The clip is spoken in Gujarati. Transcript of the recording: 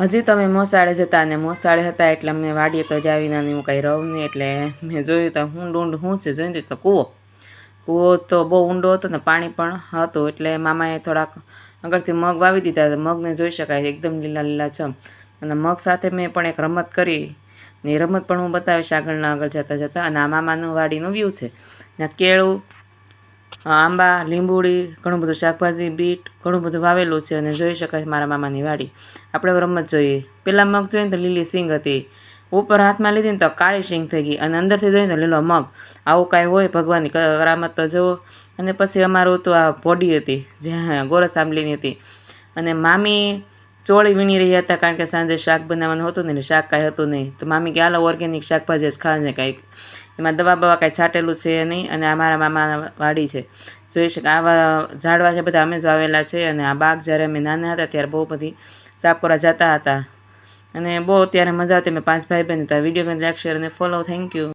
હજી તમે મોસાળે જતા અને મોસાળે હતા એટલે અમને વાડીએ તો જ આવીને હું કાંઈ રહું નહીં એટલે મેં જોયું તો હું ઊંડ શું છે જોયું તો કૂવો. કૂવો તો બહુ ઊંડો હતો ને પાણી પણ હતું એટલે મામાએ થોડાક આગળથી મગ વાવી દીધા મગને જોઈ શકાય એકદમ લીલા લીલા છમ. અને મગ સાથે મેં પણ એક રમત કરી ને રમત પણ હું બતાવીશ આગળના આગળ જતાં જતાં. અને આ મામાનું વાડીનું વ્યૂ છે. ને કેળું આંબા, લીંબુડી, ઘણું બધું શાકભાજી, બીટ, ઘણું બધું વાવેલું છે અને જોઈ શકાય મારા મામાની વાડી. આપણે રમત જોઈએ. પહેલાં મગ જોઈએ ને તો લીલી સિંગ હતી. ઉપર હાથમાં લીધી ને તો કાળી સિંગ થઈ ગઈ અને અંદરથી જોઈએ ને તો લીલો મગ. આવું કાંઈ હોય ભગવાનની કરામત તો જુઓ અને પછી અમારું તો આ બોડી હતી, જે ગોરસ આંબલીની હતી. અને મામી ચોળી વીણી રહ્યા હતા કારણ કે સાંજે શાક બનાવવાનું હતું ને શાક કાંઈ હતું નહીં. તો મામી કે, હાલો ઓર્ગેનિક શાકભાજી જ ખાવાને કંઈક. એમાં દવા બવા કાંઈ છાંટેલું છે નહીં અને આ મારા મામા વાડી છે. જોઈ શકે, આવા ઝાડવા છે બધા અમે જ વાવેલા છે અને આ બાગ જ્યારે અમે નાના હતા ત્યારે બહુ બધી સાફ કરવા જતા હતા. અને બહુ ત્યારે મજા આવતી. મેં પાંચ ભાઈ બહેન હતા. વીડિયો ગમે લાઈક અને ફોલો થેન્ક યુ